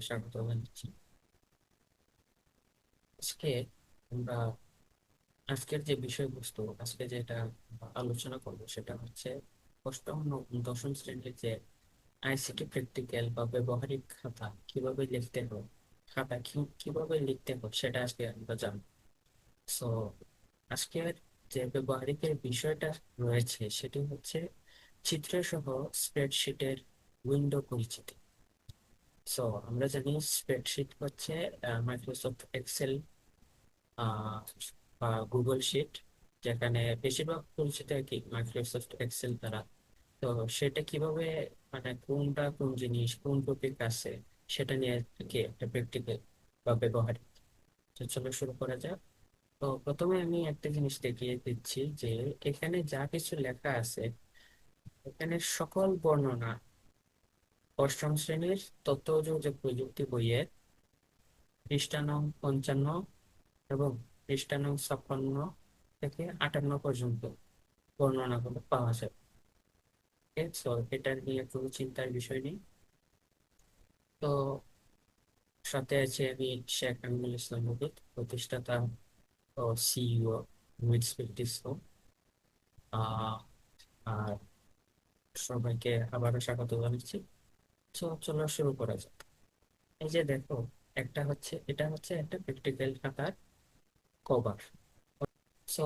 স্বাগত, জানাচ্ছি। আজকে আমরা, আজকের যে বিষয়বস্তু, আজকে যেটা আলোচনা করব সেটা হচ্ছে অষ্টম দশম শ্রেণির যে আইসিটি প্র্যাকটিক্যাল বা ব্যবহারিক খাতা, কীভাবে লিখতে হয়, খাতা কীভাবে লিখতে হয়, সেটা আজকে আমরা জানব। সো আজকের যে ব্যবহারিকের বিষয়টা রয়েছে, সেটি হচ্ছে চিত্র সহ স্প্রেডশিটের উইন্ডো পরিচিতি। সো আমরা জানি স্প্রেডশিট হচ্ছে মাইক্রোসফট এক্সেল বা গুগল শিট যেখানে বেশিরভাগ পরিচিত আর কি মাইক্রোসফট এক্সেল দ্বারা। তো সেটা কীভাবে মানে কোনটা কোন জিনিস, কোন টপিক আছে, সেটা নিয়ে আর কি একটা প্র্যাকটিক্যাল বা ব্যবহারিক। তো চলো শুরু করা যাক। তো প্রথমে আমি একটা জিনিস দেখিয়ে দিচ্ছি যে, এখানে যা কিছু লেখা আছে, এখানে সকল বর্ণনা অষ্টম শ্রেণির তথ্য যোগাযোগ প্রযুক্তি বইয়ের পৃষ্ঠা নং পঞ্চান্ন এবং পৃষ্ঠা নং ছাপ্পান্ন থেকে আটান্ন পর্যন্ত বর্ণনাগুলো পাওয়া যায়। সো এটা নিয়ে কোনো চিন্তার বিষয় নেই। তো সাথে আছে আমি শেখ আমিনুল ইসলাম মুহিত প্রতিষ্ঠাতা ও সিইও মিটস ফিফটিসো আর সবাইকে আবারও স্বাগত জানাচ্ছি। চলো শুরু করা যাক। এই যে দেখো, একটা হচ্ছে, এটা হচ্ছে একটা প্র্যাকটিক্যাল খাতার কভার সো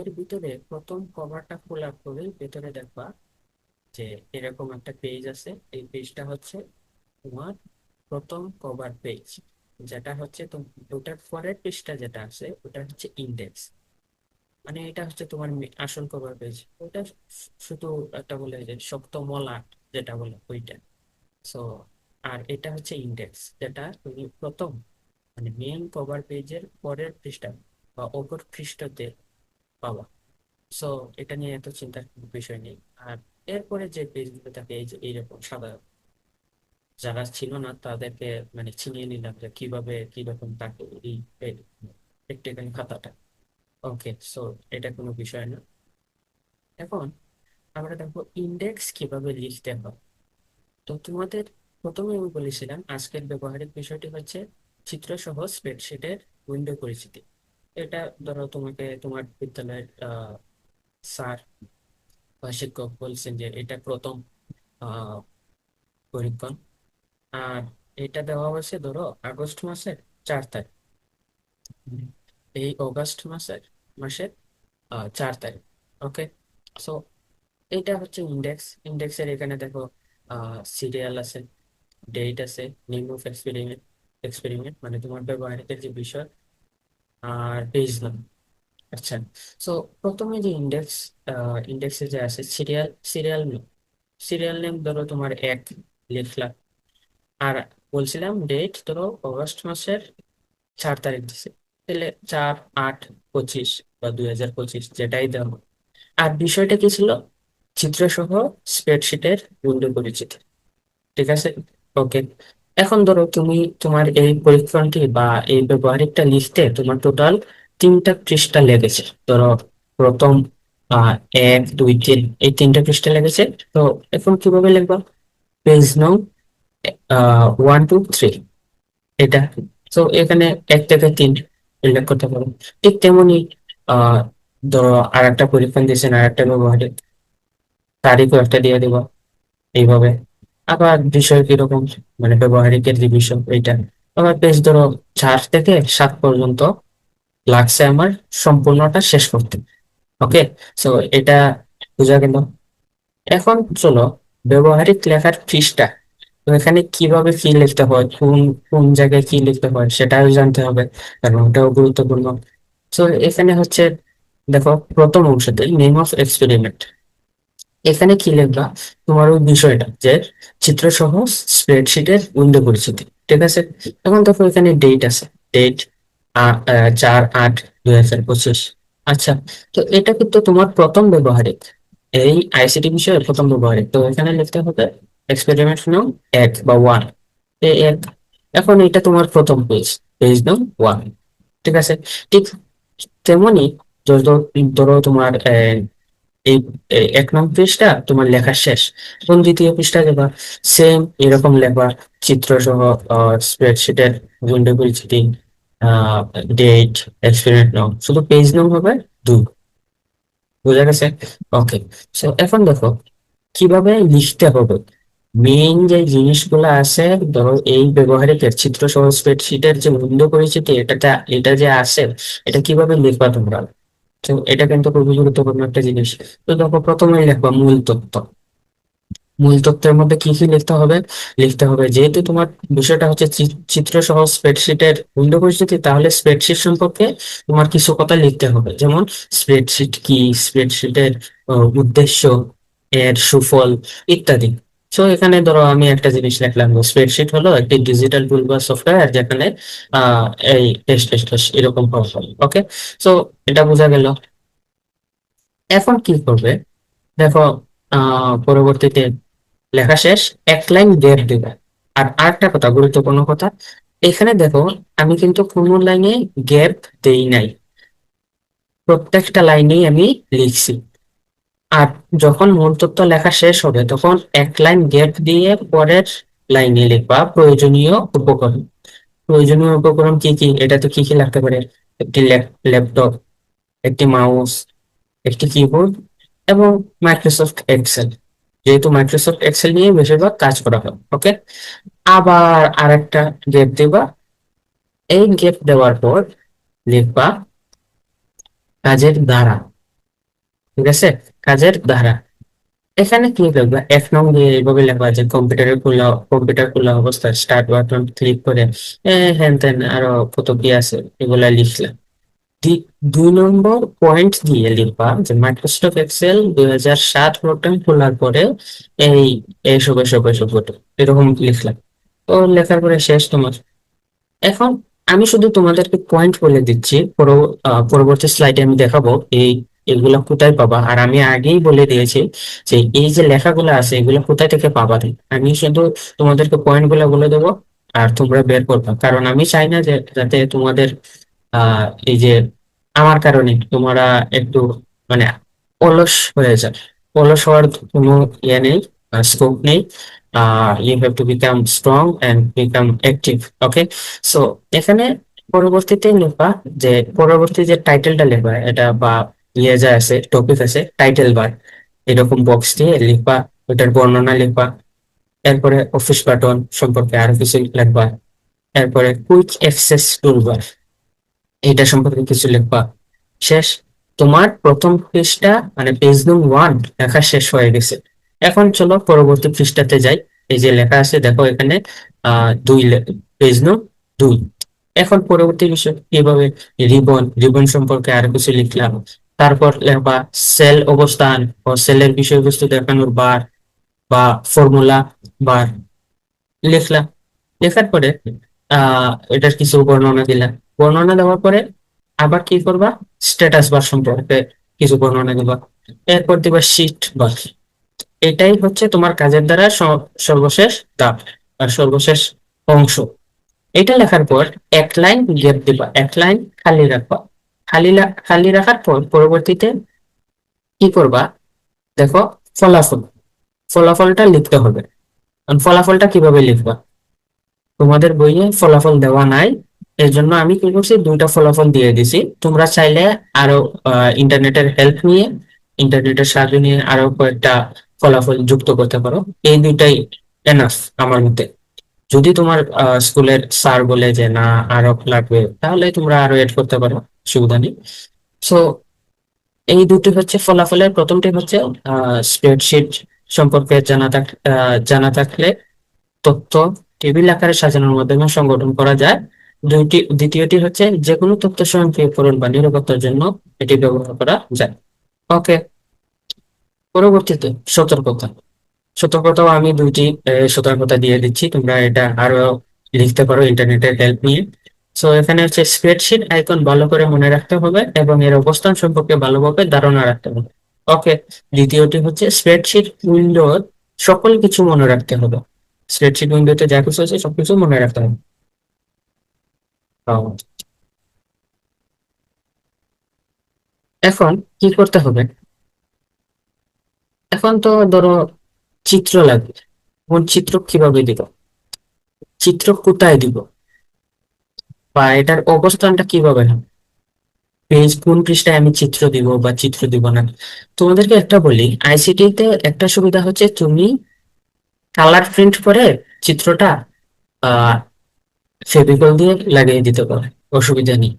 এর ভিতরে প্রথম কভারটা খোলার পরে ভিতরে দেখবা যে এরকম একটা পেজ আছে। এই পেজটা হচ্ছে তোমার প্রথম কভার পেজ যেটা হচ্ছে ওটার পরের পেজটা যেটা আছে, ওটা হচ্ছে ইন্ডেক্স মানে এটা হচ্ছে তোমার আসল কভার পেজ ওটা শুধু একটা বলে যে শক্ত মলাট। যেটা বলে ওইটা। সো আর এটা হচ্ছে ইন্ডেক্স যেটা তুমি প্রথম মানে মেন কভার পেজের পরের পৃষ্ঠা বা অপর পৃষ্ঠাতে পাওয়া সো এটা নিয়ে এত চিন্তার বিষয় নেই। আর এরপরে যে পেজগুলো থাকে, এই যে এইরকম সাদা, যারা ছিল না, তাদেরকে মানে চিনিয়ে নিলাম যে কীভাবে, কীরকম থাকে এই প্র্যাকটিক্যাল খাতাটা। ওকে সো এটা কোনো বিষয় না। এখন আমরা দেখো ইন্ডেক্স কীভাবে লিখতে হয়? তো তোমাদের প্রথমে আমি বলেছিলাম, আজকের ব্যবহারিক বিষয়টি হচ্ছে চিত্র সহ স্প্রেডশিটের উইন্ডো পরিচিতি। এটা ধরো তোমাকে তোমার বিদ্যালয়ের স্যার বা শিক্ষক বলছেন যে এটা প্রথম পরীক্ষণ। আর এটা দেওয়া হয়েছে ধরো আগস্ট মাসের চার তারিখ। এই অগস্ট মাসের মাসের চার তারিখ ওকে সো এটা হচ্ছে ইন্ডেক্স ইন্ডেক্সের এখানে দেখো সিরিয়াল আছে ডেট আছে নেম অফ এক্সপেরিমেন্ট এক্সপেরিমেন্ট মানে তোমার ব্যবহারিকের যে বিষয়, আর পেজ নাম আচ্ছা। সো প্রথমে যে ইন্ডেক্স ইন্ডেক্সে যে আছে serial serial name serial name ধরো তোমার এক লিখলা। আর বলছিলাম ডেট ধরো অগস্ট মাসের চার তারিখ দিছে, তাহলে চার আট পঁচিশ বা দুই হাজার পঁচিশ, যেটাই দাও আর বিষয়টা কি ছিল? চিত্র সহ স্প্রেডশিটের উইন্ডো পরিচিত। ঠিক আছে? ওকে এখন ধরো তুমি তোমার এই পরীক্ষণটি বা এই ব্যবহারিকটা লিখতে তোমার টোটাল তিনটা পৃষ্ঠা লেগেছে। ধরো প্রথম এক, দুই, তিন, এই তিনটা পৃষ্ঠা লেগেছে। তো এখন কীভাবে লিখবা? পেজ নং ওয়ান টু থ্রি এটা। তো এখানে এক থেকে তিন উল্লেখ করতে পারো। ঠিক তেমনি আহ ধরো আর একটা পরীক্ষণ দিয়েছেন আর একটা ব্যবহারিক। তারিখও একটা দিয়ে দেবো এইভাবে। আবার বিষয় কীরকম? মানে ব্যবহারিকের যে বিষয় এইটা। আবার পেজ ধরো চার থেকে সাত পর্যন্ত লাগছে আমার সম্পূর্ণটা শেষ করতে। ওকে সো এটা বোঝা গেল। এখন চলো ব্যবহারিক লেখার তো এখানে কীভাবে কি লিখতে হয়? কোন কোন জায়গায় কি লিখতে হয়? সেটাও জানতে হবে। কারণ ওটাও গুরুত্বপূর্ণ। তো এখানে হচ্ছে, দেখো প্রথম অংশতে নেম অফ এক্সপেরিমেন্ট এখানে কি লিখবা তোমার ওই বিষয়টা যে চিত্র সহ স্প্রেডশিটের উইন্ডো পরিচিতি, ঠিক আছে? এখন দেখো এখানে ডেট আছে ডেট চার আট দুই হাজার পঁচিশ। আচ্ছা তো এটা কিন্তু তোমার প্রথম ব্যবহারিক। এই আইসিটি বিষয়ের প্রথম ব্যবহারিক। তো এখানে লিখতে হবে এক্সপেরিমেন্ট নাম এক বা ওয়ান এক। এখন এটা তোমার প্রথম পেজ পেজ নাম ওয়ান ঠিক আছে? ঠিক তেমনি ধরো তোমার এই এক নং পৃষ্ঠা তোমার লেখা শেষ। এবং দ্বিতীয় পৃষ্ঠা যাবা সেম এরকম লেখা চিত্র সহ স্প্রেডশিটের উইন্ডো পরিচিতি ডেট এক্সপেরিমেন্ট নং শুধু পেজ নং হবে দুই বোঝা গেছে? ওকে সো এখন দেখো, কীভাবে লিখতে হবে? মেইন যে জিনিসগুলো আছে, ধরো এই ব্যবহারিকের চিত্র সহ স্প্রেডশিটের যে মূল্য পরিচিতি এটা এটা যে আছে, এটা কীভাবে লিখবা তোমরা? তো এটা কিন্তু খুবই গুরুত্বপূর্ণ একটা জিনিস। তো দেখো, প্রথমেই লিখবা মূল তথ্য মূল তথ্যের মধ্যে কি কি লিখতে হবে? লিখতে হবে, যেহেতু তোমার বিষয়টা হচ্ছে চিত্র সহ স্প্রেডশিটের উইন্ডো পরিস্থিতি তাহলে স্প্রেডশিট সম্পর্কে তোমার কিছু কথা লিখতে হবে। যেমন, স্প্রেডশিট কি? স্প্রেডশিটের উদ্দেশ্য, এর সুফল, ইত্যাদি। সো এখানে ধরো আমি একটা জিনিস লিখলাম স্প্রেডশিট হলো একটি ডিজিটাল টুল বা সফটওয়্যার যেখানে এই টেস্ট টেস্ট এরকম হয় ওকে সো এটা বোঝা গেল। এখন কি করবে? দেখো পরবর্তীতে লেখা শেষ, এক লাইন গ্যাপ দেবে। আর আরেকটা কথা, গুরুত্বপূর্ণ কথা, এখানে দেখো, আমি কিন্তু কোনো লাইনে গ্যাপ দেই নাই। প্রত্যেকটা লাইনেই আমি লিখছি। আর যখন মূল তথ্য লেখা শেষ হবে, তখন এক লাইন গ্যাপ দিয়ে পরের লাইনে লিখবা প্রয়োজনীয় উপকরণ। প্রয়োজনীয় উপকরণ কি কি? এটা তো কি কি লাগতে পারে? একটি ল্যাপটপ, একটি মাউস একটি কিবোর্ড এবং মাইক্রোসফট এক্সেল যেহেতু মাইক্রোসফট এক্সেল নিয়ে বেশিরভাগ কাজ করা হয় ওকে আবার আরেকটা গেপ দেবা। এই গেপ দেওয়ার পর লিখবা কাজের ধারা ঠিক আছে? কাজের ধারা। এখানে কি লিখবা এক নং দিয়ে এইভাবে লেখবা যে কম্পিউটারে খোলা কম্পিউটার খোলা অবস্থায় স্টার্ট বাটন ক্লিক করে হ্যান ত্যান আরও কত কি আছে এগুলা লিখলাম দুই নম্বর পয়েন্ট দিয়ে লিখবা যে মাইক্রোসফট এক্সেল দুই হাজার সাত খোলার পরে এই এইসব এসব এসব এরকম লিখলাম তো লেখার পরে শেষ তোমার। এখন আমি শুধু তোমাদেরকে পয়েন্ট বলে দিচ্ছি পরবর্তী স্লাইডে আমি দেখাবো এই এগুলা কোথায় পাবা? আর আমি আগেই বলে দিয়েছি যে এই যে লেখাগুলো আছে, এগুলো কোথায় থেকে পাবা আমি শুধু তোমাদেরকে পয়েন্টগুলো বলে দেবো আর তোমরা বের করবা। কারণ আমি চাই না যে যাতে তোমাদের, আহ, এই যে আমার কারণে তোমরা একটু মানে অলস হয়ে যায় অলস হওয়ার কোনো ইয়ে নেই স্কোপ নেই। You have to become strong and become active okay so এখানে পরবর্তীতে লেখা যে, পরবর্তী যে টাইটেলটা লেখা, এটা বা ইয়ে যা আছে টপিক আছে টাইটেল বার এরকম বক্স দিয়ে লিখবা, ওটার বর্ণনা লিখবা, এরপরে অফিস বাটন সম্পর্কে আরও কিছু লিখবা, এরপরে কুইক অ্যাক্সেস টুলবার এটা সম্পর্কে কিছু লিখবা। শেষ। তোমার প্রথম পৃষ্ঠা মানে পেজ নং ওয়ান লেখা শেষ হয়ে গেছে। এখন চলো পরবর্তী পৃষ্ঠাতে যাই। এই যে লেখা আছে, দেখো এখানে দুই পেজ নং দুই। এখন পরবর্তী বিষয়, কীভাবে রিবন রিবন সম্পর্কে আরও কিছু লিখলাম। তারপর লেখবা সেল অবস্থান ও সেলের বিষয়বস্তু দেখানোর বার বা ফর্মুলা বার লিখলাম। লেখার পরে, আহ, এটার কিছু বর্ণনা দিলাম। বর্ণনা দেওয়ার পরে আবার কি করবা? স্ট্যাটাস বার সম্পর্কে কিছু বর্ণনা দিবা। এরপর দিবা শিট বার। এটাই হচ্ছে তোমার কাজের দ্বারা সর্বশেষ ধাপ আর সর্বশেষ অংশ। এটা লেখার পর এক লাইন গ্যাপ দিবা। এক লাইন খালি রাখবা। খালি খালি রাখার পর, পরবর্তীতে কি করবা? দেখো, ফলাফল। ফলাফলটা লিখতে হবে। ফলাফলটা কীভাবে লিখবা? তোমাদের বইয়ে ফলাফল দেওয়া নাই। এর জন্য আমি কি করছি? দুইটা ফলাফল দিয়ে দিছি। তোমরা চাইলে আরও ইন্টারনেটের হেল্প নিয়ে, ইন্টারনেটের সাহায্য নিয়ে আরও কয়েকটা ফলাফল যুক্ত করতে পারো। এই দুইটাই এনাফ আমার মতে। যদি তোমার স্কুলের স্যার বলে যে, না, আরও লাগবে, তাহলে তোমরা আরও এড করতে পারো। অসুবিধা নেই। সো এই দুটি হচ্ছে ফলাফলের। প্রথমটি হচ্ছে স্প্রেডশিট সম্পর্কে জানা থাক জানা থাকলে তথ্য টেবিল আকারে সাজানোর মাধ্যমে সংগঠন করা যায়। দুইটি, দ্বিতীয়টি হচ্ছে যে কোনো তথ্য স্বয়ংক্রিয়করণ বা নিরাপত্তার জন্য এটি ব্যবহার করা যায়। ওকে পরবর্তীতে সতর্কতা। সতর্কতাও আমি দুইটি সতর্কতা দিয়ে দিচ্ছি। তোমরা এটা আরও লিখতে পারো ইন্টারনেটের হেল্প নিয়ে। সো এখানে হচ্ছে স্প্রেডশিট আইকন ভালো করে মনে রাখতে হবে এবং এর অবস্থান সম্পর্কে ভালোভাবে ধারণা রাখতে হবে। ওকে দ্বিতীয়টি হচ্ছে স্প্রেডশিট উইন্ডোর সকল কিছু মনে রাখতে হবে। স্প্রেডশিট উইন্ডোতে যা কিছু আছে সবকিছু মনে রাখতে হবে। এখন কি করতে হবে? এখন তো ধরো চিত্র লাগবে। কোন চিত্র কীভাবে দিব? চিত্র কোথায় দিব? বা এটার অবস্থানটা কীভাবে হবে? পেজ কোন পৃষ্ঠায় আমি চিত্র দিব বা চিত্র দিব না? তোমাদেরকে একটা বলি আইসিটি তে একটা সুবিধা হচ্ছে তুমি কালার প্রিন্ট করে চিত্রটা ফেভিকল দিয়ে লাগিয়ে দিতে পারো, অসুবিধা নেই।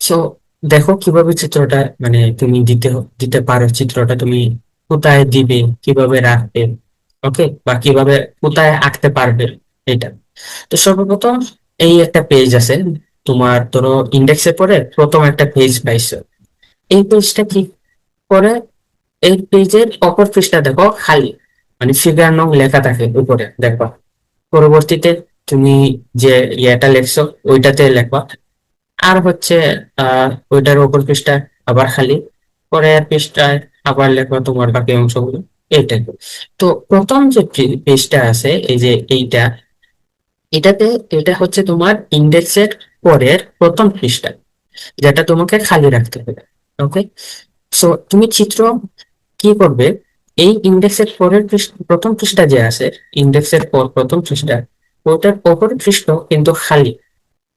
সো দেখো কীভাবে চিত্রটা মানে তুমি দিতে দিতে পারো চিত্রটা, তুমি কোথায় দিবে, কীভাবে রাখবে ওকে বা কীভাবে কোথায় আঁকতে পারবে এটা। তো সর্বপ্রথম এই একটা পেজ আছে, তোমার ধরো ইন্ডেক্সে পরে প্রথম একটা পেজ পাইছো। এই পেজটা কি করে এই পেজের অপর পৃষ্ঠা দেখো খালি মানে ফিগার নং লেখা থাকে উপরে, দেখবা। পরবর্তীতে তুমি যে ইয়েটা লেখছো, ওইটাতে লেখবা। আর হচ্ছে, আহ, ওইটার উপর পৃষ্ঠা আবার খালি, পরের পৃষ্ঠায় আবার লেখবা তোমার বাকি অংশগুলো, এইটাই। তো প্রথম যে পেজটা আছে, এই যে এইটা এটাতে এটা হচ্ছে তোমার ইন্ডেক্সের পরের প্রথম পৃষ্ঠা, যেটা তোমাকে খালি রাখতে হবে। ওকে সো তুমি চিত্র কি করবে? এই ইন্ডেক্সের পরের প্রথম পৃষ্ঠা যে আছে ইন্ডেক্সের পর প্রথম পৃষ্ঠা, ওটার অপর পৃষ্ঠ কিন্তু খালি।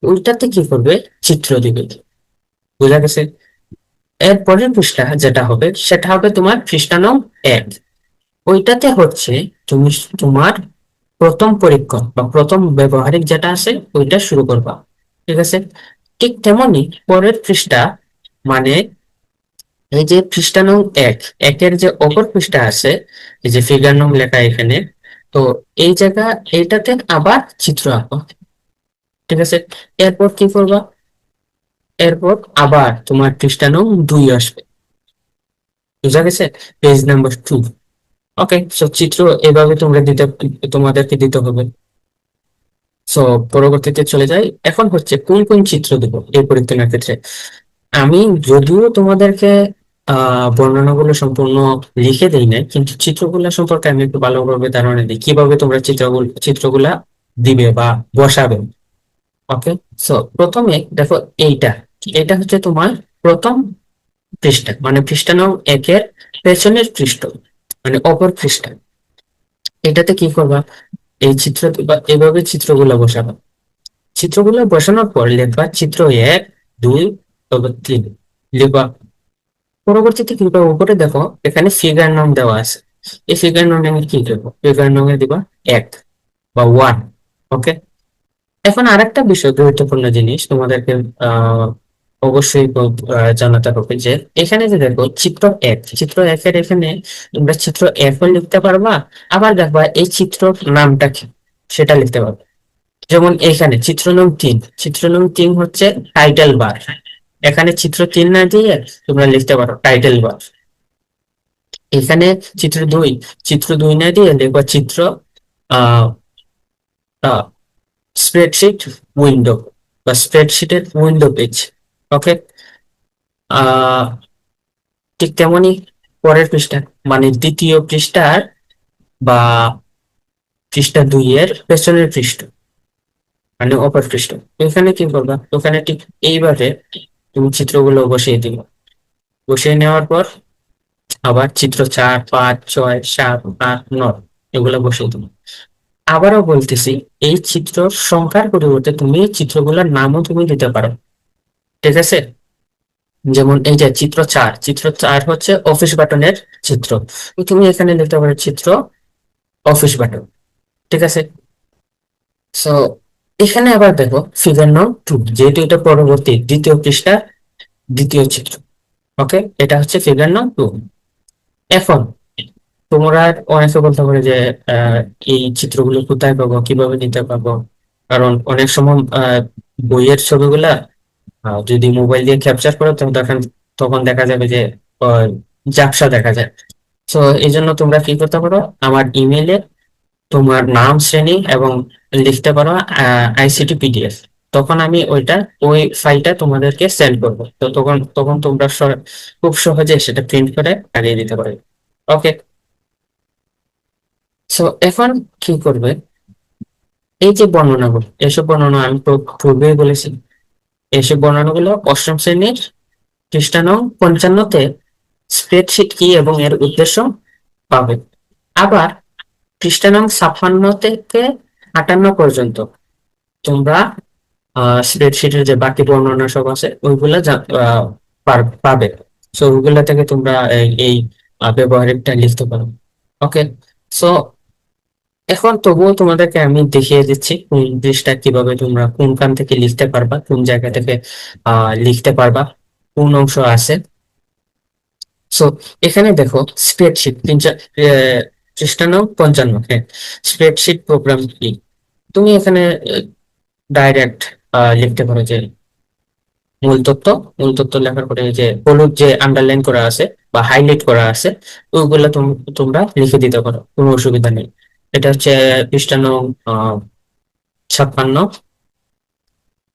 ওইটাতে কি করবে? চিত্র দিবে। বোঝা গেছে? এর পরের পৃষ্ঠা যেটা হবে, সেটা হবে তোমার পৃষ্ঠা নং এক। ওইটাতে হচ্ছে তুমি তোমার প্রথম পরীক্ষণ বা প্রথম ব্যবহারিক যেটা আছে, ওইটা শুরু করবা। ঠিক আছে? ঠিক তেমনি পরের পৃষ্ঠা মানে এই যে পৃষ্ঠা নং এক, একের যে অপর পৃষ্ঠা আছে, এই যে ফিগার নং লেখা এখানে, তো এই জায়গা, এইটাতে আবার চিত্র আঁকো। ঠিক আছে? এরপর কি করবা? এরপর আবার তোমার পৃষ্ঠা নং দুই আসবে। বুঝা গেছে? Page number two okay so চিত্র এভাবে তোমরা দিতে, তোমাদেরকে দিতে হবে। সো পরবর্তীতে চলে যাই। এখন হচ্ছে কোন কোন চিত্র দেবো এই পরীক্ষণের ক্ষেত্রে? আমি যদিও তোমাদেরকে বর্ণনাগুলো সম্পূর্ণ লিখে দেই না কিন্তু চিত্রগুলো সম্পর্কে আমি একটু ভালোভাবে ধারণা দিই। কীভাবে তোমরা চিত্রগুলো, চিত্রগুলা দিবে বা বসাবে? ওকে সো প্রথমে দেখো এইটা। এটা হচ্ছে তোমার প্রথম পৃষ্ঠা মানে পৃষ্ঠা নং একের পেছনের পৃষ্ঠ। মানে অপর পৃষ্ঠা এটাতে কি করবা? এই চিত্র বা এভাবে চিত্রগুলো বসাবা। চিত্রগুলো বসানোর পর লিখবা চিত্র এক, দুই তিন। লিখবা। পরবর্তীতে কি করবা? উপরে দেখো, এখানে ফিগার নং দেওয়া আছে। এই ফিগার নং এ কি করব ফিগার নং এ দিবা এক বা ওয়ান ওকে এখন আরেকটা বিষয় গুরুত্বপূর্ণ জিনিস তোমাদেরকে, আহ অবশ্যই জানাতে হবে যে এখানে যে দেখো চিত্র এক, চিত্র একের এখানে তোমরা চিত্র একও লিখতে পারবা, আবার দেখবা এই চিত্র নামটা কি, সেটা লিখতে পারবে। যেমন এখানে চিত্র নং তিন, চিত্র নং তিন হচ্ছে টাইটেল বার এখানে চিত্র তিন না দিয়ে তোমরা লিখতে পারো টাইটেল বার এখানে চিত্র দুই চিত্র দুই না দিয়ে লিখবা চিত্র, আহ স্প্রেডশিট উইন্ডো বা স্প্রেডশিটের উইন্ডো পেজ ওকে ঠিক তেমনই পরের পৃষ্ঠা মানে দ্বিতীয় পৃষ্ঠার বা পৃষ্ঠা দুই এর পেছনের পৃষ্ঠ মানে অপর পৃষ্ঠ। এখানে কি করবা? ওখানে ঠিক এইভাবে তুমি চিত্রগুলো বসিয়ে দিবে। বসিয়ে নেওয়ার পর আবার চিত্র চার, পাঁচ, ছয়, সাত, আট, নয়, এগুলো বসিয়ে দিবে। আবারও বলতেছি, এই চিত্র সংখ্যার পরিবর্তে তুমি চিত্রগুলোর নামও তুমি দিতে পারো। ঠিক আছে? যেমন এই যে চিত্র চার চিত্র চার হচ্ছে অফিস বাটনের চিত্র। তুমি এখানে লিখতে পারো চিত্র অফিস বাটন ঠিক আছে? সো এখানে আবার দেখো ফিগার নং টু যেহেতু এটা পরবর্তী দ্বিতীয় পৃষ্ঠা, দ্বিতীয় চিত্র ওকে এটা হচ্ছে ফিগার নং টু এখন, তোমরা অনেকে বলতে পারে যে এই চিত্রগুলো কোথায় পাবো, কীভাবে নিতে পাবো কারণ অনেক সময় বইয়ের ছবিগুলা যদি মোবাইল দিয়ে ক্যাপচার করো তখন তখন দেখা যাবে যে ঝাপসা দেখা যায়। তো এই জন্য তোমরা কি করতে পারো? আমার ইমেলে তোমার নাম, শ্রেণি এবং লিখতে পারো আইসিটি পিডিএফ তখন আমি ওইটা, ওই ফাইলটা তোমাদেরকে সেন্ড করব। তো তখন তখন তোমরা খুব সহজে সেটা প্রিন্ট করে লাগিয়ে দিতে পারবে। ওকে সো এখন কি করবে? এই যে বর্ণনাগুলো, এসব বর্ণনা আমি পূর্বেই বলেছি। এসব বর্ণনাগুলো অষ্টম শ্রেণির খ্রিস্টান পঞ্চান্নতে স্প্রেডশিট কি এবং এর উদ্দেশ্য পাবে। আবার পৃষ্ঠা নং ছাপ্পান্ন থেকে আটান্ন পর্যন্ত তোমরা স্প্রেডশিটের যে বাকি বর্ণনা সব আছে ওইগুলো পাবে। সো ওইগুলা থেকে তোমরা এই, ব্যবহারিকটা লিখতে পারো। ওকে সো এখন তবুও তোমাদেরকে আমি দেখিয়ে দিচ্ছি কোন জিনিসটা কীভাবে তোমরা কোনখান থেকে লিখতে পারবা, কোন জায়গা থেকে লিখতে পারবা, কোন অংশ আছে। সো এখানে দেখো স্প্রেডশিট তিন পঞ্চান্ন হ্যাঁ স্প্রেডশিট প্রোগ্রাম কি? তুমি এখানে ডাইরেক্ট লিখতে পারো যে মূল তথ্য মূল তথ্য লেখার পরে যে হলুদ যে আন্ডারলাইন করা আছে বা হাইলাইট করা আছে, ওইগুলো তোম- তোমরা লিখে দিতে পারো, কোনো অসুবিধা নেই। এটা হচ্ছে পৃষ্ঠা নং আহ, ছাপ্পান্ন।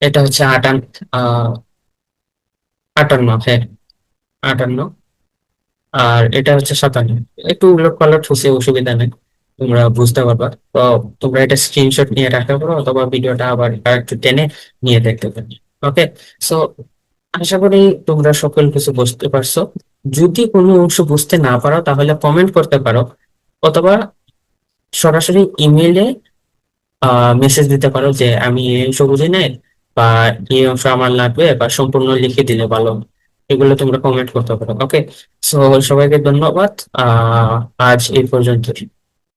এটা হচ্ছে আটান আটান্ন হ্যাঁ আটান্ন। আর এটা হচ্ছে সাতান্ন। একটু উলট পালট হচ্ছে অসুবিধা নেই তোমরা বুঝতে পারবা। তো তোমরা এটা স্ক্রিনশট নিয়ে রাখতে পারো অথবা ভিডিওটা আবার একটু টেনে নিয়ে দেখতে পারো। ওকে সো আশা করি তোমরা সকল কিছু বুঝতে পারছ। যদি কোনো অংশ বুঝতে না পারো তাহলে কমেন্ট করতে পারো অথবা সরাসরি ইমেলে মেসেজ দিতে পারো যে আমি এই অংশ বুঝি নাই বা এই অংশ আমার লাগবে বা সম্পূর্ণ লিখে দিলে ভালো। এগুলো তোমরা কমেন্ট করতে পারো ওকে সো সবাইকে ধন্যবাদ। আজ এই পর্যন্ত